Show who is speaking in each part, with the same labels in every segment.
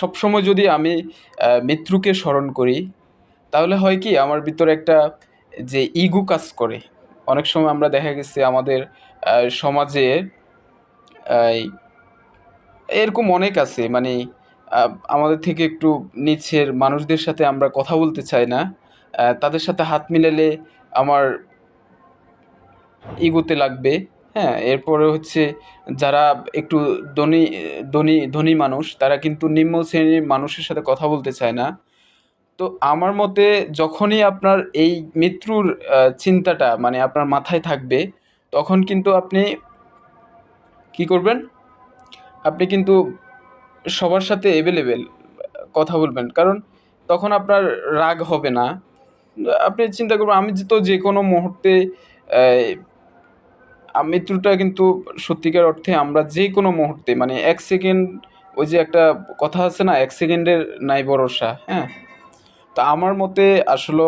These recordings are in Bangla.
Speaker 1: সবসময় যদি আমি মৃত্যুকে স্মরণ করি, তাহলে হয় কি আমার ভিতরে একটা যে ইগো কাজ করে। অনেক সময় আমরা দেখা গেছে আমাদের সমাজে এরকম অনেক আছে। মানে আমাদের থেকে একটু নিচের মানুষদের সাথে আমরা কথা বলতে চাই না। তাদের সাথে হাত মিলালে আমার ইগোতে লাগবে। হ্যাঁ এরপরে হচ্ছে যারা একটু ধনী ধনী ধনী মানুষ, তারা কিন্তু নিম্ন শ্রেণির মানুষের সাথে কথা বলতে চায় না। তো আমার মতে যখনই আপনার এই মৃত্যুর চিন্তাটা মানে আপনার মাথায় থাকবে, তখন কিন্তু আপনি কি করবেন? আপনি কিন্তু সবার সাথে অ্যাভেলেবেল কথা বলবেন। কারণ তখন আপনার রাগ হবে না। আপনি চিন্তা করবেন, আমি তো যে কোনো মুহূর্তে মৃত্যুটা কিন্তু সত্যিকার অর্থে আমরা যে কোনো মুহূর্তে মানে এক সেকেন্ড, ওই যে একটা কথা আছে না, এক সেকেন্ডের নাই ভরসা হ্যাঁ? তা আমার মতে আসলে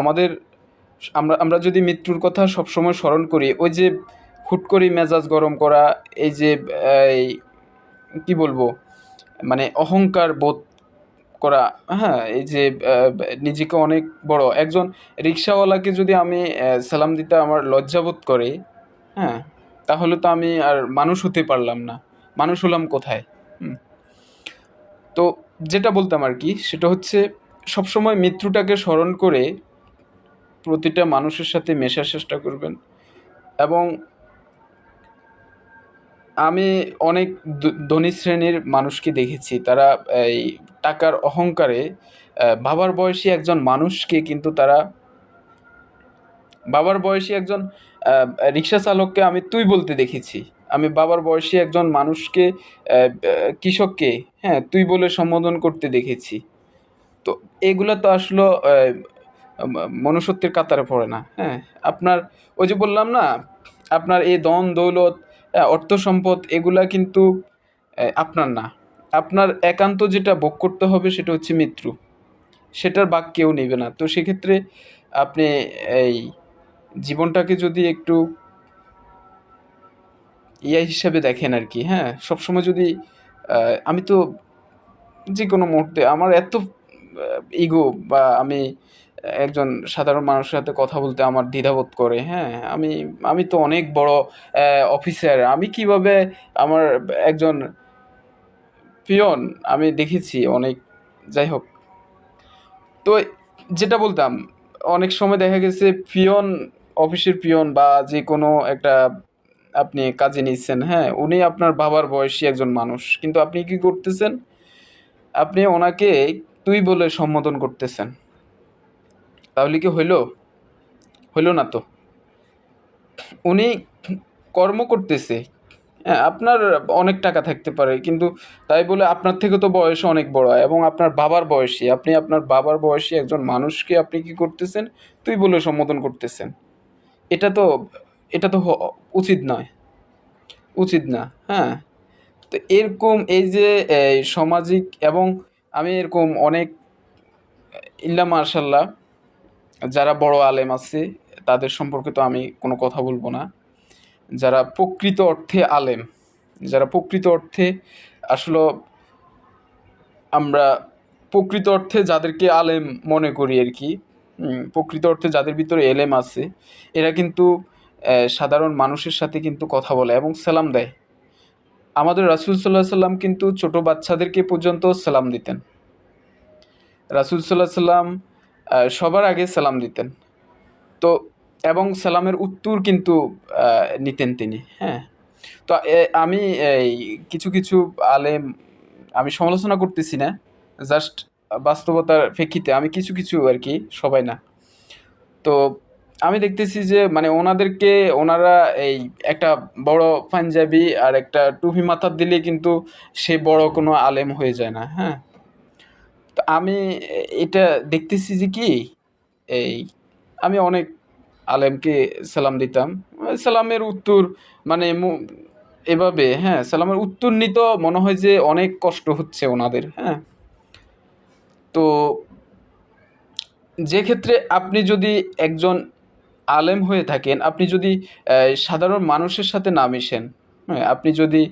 Speaker 1: আমাদের, আমরা আমরা যদি মৃত্যুর কথা সবসময় স্মরণ করি, ওই যে হুট করে মেজাজ গরম করা, এই যে কি বলব মানে অহংকার বোধ করা হ্যাঁ এই যে নিজেকে অনেক বড়। একজন রিক্সাওয়ালাকে যদি আমি সালাম দিতে আমার লজ্জাবোধ করে হ্যাঁ তাহলে তো আমি আর মানুষ হতে পারলাম না। মানুষ হলাম কোথায়? তো যেটা বলতাম আর কি, সেটা হচ্ছে সবসময় মৃত্যুটাকে স্মরণ করে প্রতিটা মানুষের সাথে মেশার চেষ্টা করবেন এবং আমি অনেক ধনী শ্রেণির মানুষকে দেখেছি। তারা, এই, টাকার অহংকারে বাবার বয়সী একজন মানুষকে কিন্তু তারা, বাবার বয়সী একজন রিক্সা চালককে আমি তুই বলতে দেখেছি। আমি বাবার বয়সী একজন মানুষকে কৃষককে হ্যাঁ তুই বলে সম্বোধন করতে দেখেছি। তো এগুলো তো আসলে মনুষ্যত্বের কাতারে পড়ে না হ্যাঁ। আপনার, ওই যে বললাম না, আপনার এই দন দৌলত অর্থ সম্পদ এগুলা কিন্তু আপনার না। আপনার একান্ত যেটা ভোগ করতে হবে সেটা হচ্ছে মৃত্যু। সেটার বাক কেউ নেবে না। তো সেক্ষেত্রে আপনি এই জীবনটাকে যদি একটু ইয়া হিসাবে দেখেন আর কি হ্যাঁ? সবসময় যদি আমি তো যে কোনো মুহূর্তে আমার এত ইগো বা আমি একজন সাধারণ মানুষের সাথে কথা বলতে আমার দ্বিধাবোধ করে হ্যাঁ আমি আমি তো অনেক বড় অফিসার আমি কীভাবে আমার একজন পিয়ন, আমি দেখেছি অনেক, যাই হোক। তো যেটা বলতাম, অনেক সময় দেখা গেছে পিয়ন অফিসের পিয়ন বা যে কোনো একটা আপনি কাজে নিচ্ছেন হ্যাঁ উনি আপনার বাবার বয়সী একজন মানুষ, কিন্তু আপনি কি করতেছেন? আপনি ওনাকে তুই বলে সম্বোধন করতেছেন। তাহলে কি হইল? হইল না তো। উনি কর্ম করতেছে। হ্যাঁ আপনার অনেক টাকা থাকতে পারে, কিন্তু তাই বলে আপনার থেকে তো বয়স অনেক বড়, এবং আপনার বাবার বয়সী। আপনি আপনার বাবার বয়সী একজন মানুষকে আপনি কি করতেছেন? তুই বলে সম্বোধন করতেছেন। এটা তো এটা তো উচিত নয়। উচিত না হ্যাঁ। তো এরকম এই যে সামাজিক এবং আমি এরকম অনেক, ইল্লা মার্শাল্লাহ যারা বড় আলেম আছে, তাদের সম্পর্কে তো আমি কোনো কথা বলব না। যারা প্রকৃত অর্থে আলেম, যারা প্রকৃত অর্থে আসলে আমরা প্রকৃত অর্থে যাদেরকে আলেম মনে করি আর কি প্রকৃত অর্থে যাদের ভিতরে এলেম আছে, এরা কিন্তু সাধারণ মানুষের সাথে কিন্তু কথা বলে এবং সালাম দেয়। আমাদের রাসুল সাল্লাহ সাল্লাম কিন্তু ছোট বাচ্চাদেরকে পর্যন্ত সালাম দিতেন। রাসুল সাল্লাহ সাল্লাম সবার আগে সালাম দিতেন। তো, এবং সালামের উত্তর কিন্তু নিতেন তিনি হ্যাঁ। তো আমি কিছু কিছু আলেম আমি সমালোচনা করতেছি না জাস্ট বাস্তবতার প্রেক্ষিতে আমি কিছু কিছু আর কি, সবাই না। তো, আমি দেখতেছি যে মানে ওনাদেরকে, ওনারা এই একটা বড় পাঞ্জাবি আর একটা টুপি মাথার দিলে কিন্তু সে বড় কোনো আলেম হয়ে যায় না হ্যাঁ। তো আমি এটা দেখতেছি যে কি, এই আমি অনেক আলেমকে সালাম দিতাম। সালামের উত্তর মানে এভাবে হ্যাঁ সালামের উত্তর নিত মনে হয় যে অনেক কষ্ট হচ্ছে ওনাদের হ্যাঁ। তো যে ক্ষেত্রে আপনি যদি একজন আলেম হয়ে থাকেন, আপনি যদি সাধারণ মানুষের সাথে না মিশেন হ্যাঁ আপনি যদি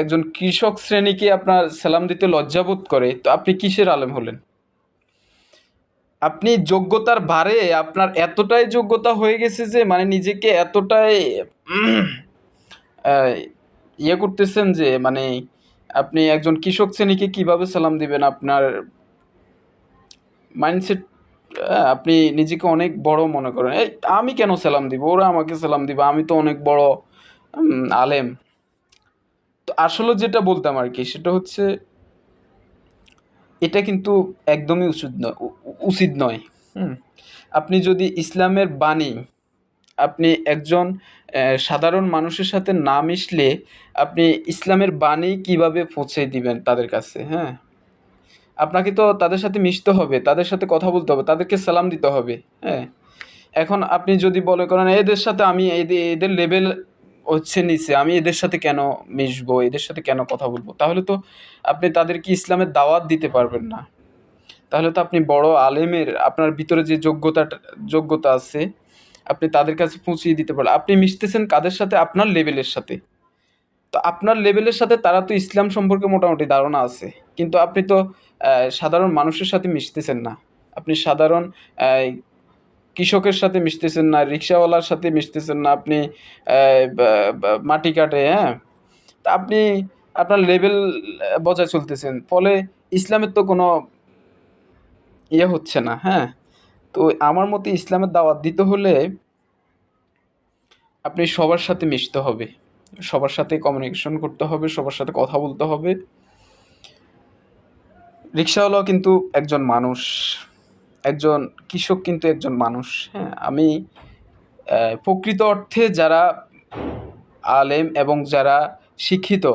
Speaker 1: একজন কৃষক শ্রেণীকে আপনার সালাম দিতে লজ্জাবোধ করে, তো আপনি কিসের আলেম হলেন? আপনি যোগ্যতার ভারে আপনার এতটাই যোগ্যতা হয়ে গেছে যে মানে নিজেকে এতটাই ইয়ে করতেছেন যে মানে আপনি একজন কৃষক শ্রেণীকে কীভাবে সালাম দিবেন? আপনার মাইন্ডসেট আপনি নিজেকে অনেক বড় মনে করেন। এই, আমি কেন সালাম দিব? ওরা আমাকে সালাম দিবে, আমি তো অনেক বড় আলেম। তো আসলে যেটা বলতাম আর কি, সেটা হচ্ছে এটা কিন্তু একদমই উচিত নয় উচিত নয়। হুম, আপনি যদি ইসলামের বাণী, আপনি একজন সাধারণ মানুষের সাথে না মিশলে আপনি ইসলামের বাণী কীভাবে পৌঁছে দিবেন তাদের কাছে হ্যাঁ? আপনাকে তো তাদের সাথে মিশতে হবে, তাদের সাথে কথা বলতে হবে, তাদেরকে সালাম দিতে হবে হ্যাঁ? এখন আপনি যদি বলে করেন, এদের সাথে আমি এদের লেভেল হচ্ছে নিচে, আমি এদের সাথে কেন মিশবো, এদের সাথে কেন কথা বলব? তাহলে তো আপনি তাদেরকে ইসলামের দাওয়াত দিতে পারবেন না। তাহলে তো আপনি বড় আলেমের, আপনার ভিতরে যে যোগ্যতাটা যোগ্যতা আছে, আপনি তাদের কাছে পৌঁছিয়ে দিতে পারেন আপনি মিশতেছেন কাদের সাথে? আপনার লেভেলের সাথে। তো আপনার লেভেলের সাথে তারা তো ইসলাম সম্পর্কে মোটামুটি ধারণা আছে। কিন্তু আপনি তো সাধারণ মানুষের সাথে মিশতেছেন না। আপনি সাধারণ কৃষকের সাথে মিশতেছেন না, রিক্সাওয়ালার সাথে মিশতেছেন না, আপনি মাটি কাটে হ্যাঁ? তা আপনি আপনার লেভেল বজায় চলতেছেন। ফলে ইসলামের তো কোনো ইয়ে হচ্ছে না হ্যাঁ? তো আমার মতে ইসলামের দাওয়াত দিতে হলে আপনি সবার সাথে মিশতে হবে। সবার সাথে কমিউনিকেশন করতে হবে, সবার সাথে কথা বলতে হবে। রিক্সাওয়ালাও কিন্তু একজন মানুষ। একজন কৃষক কিন্তু একজন মানুষ হ্যাঁ। আমি প্রকৃত অর্থে যারা আলেম এবং যারা শিক্ষিত,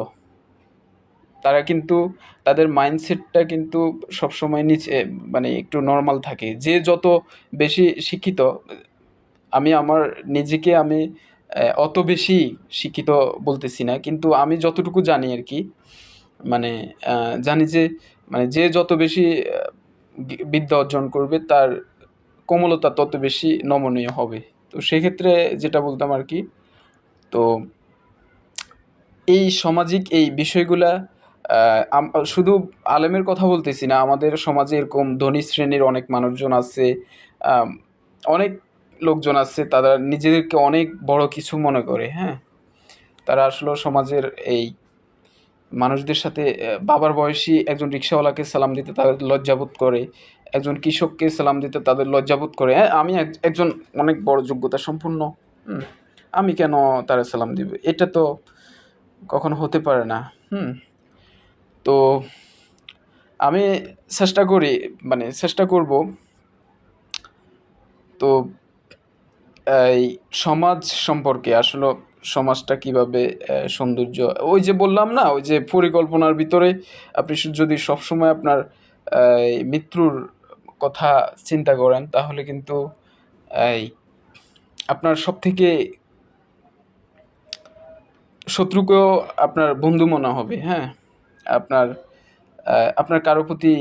Speaker 1: তারা কিন্তু তাদের মাইন্ডসেটটা কিন্তু সবসময় নিচে মানে একটু নর্মাল থাকে। যে যত বেশি শিক্ষিত, আমি আমার নিজেকে আমি অত বেশি শিক্ষিত বলতেছি না। কিন্তু আমি যতটুকু জানি আর কি মানে জানি যে মানে যে যত বেশি বিদ্যা অর্জন করবে, তার কোমলতা তত বেশি নমনীয় হবে। তো সেক্ষেত্রে যেটা বলতাম আর কি, তো এই সামাজিক এই বিষয়গুলা শুধু আলেমের কথা বলতেছি না, আমাদের সমাজে এরকম ধনী শ্রেণির অনেক মানুষজন আছে অনেক লোকজন আছে, তারা নিজেদেরকে অনেক বড় কিছু মনে করে হ্যাঁ? তারা আসলে সমাজের এই মানুষদের সাথে বাবার বয়সী একজন রিক্সাওয়ালাকে সালাম দিতে তাদের লজ্জাবোধ করে, একজন কৃষককে সালাম দিতে তাদের লজ্জাবোধ করে। হ্যাঁ আমি এক- একজন অনেক বড় যোগ্যতা সম্পন্ন হুম, আমি কেন তারা সালাম দিব? এটা তো কখনো হতে পারে না, হুম। তো আমি চেষ্টা করি মানে চেষ্টা করব, তো এই সমাজ সম্পর্কে আসলে সমাজটা কীভাবে সৌন্দর্য, ওই যে বললাম না, ওই যে পরিকল্পনার ভিতরে আপনি যদি সবসময় আপনার মৃত্যুর কথা চিন্তা করেন, তাহলে কিন্তু, এই, আপনার সব থেকে শত্রুকেও আপনার বন্ধু মনে হবে হ্যাঁ? আপনার আপনার কারও প্রতি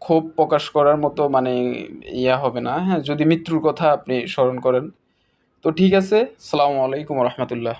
Speaker 1: ক্ষোভ প্রকাশ করার মতো মানে ইয়া হবে না হ্যাঁ? যদি মৃত্যুর কথা আপনি স্মরণ করেন। তো ঠিক আছে সালামু আলাইকুম রহমতুল্লাহ।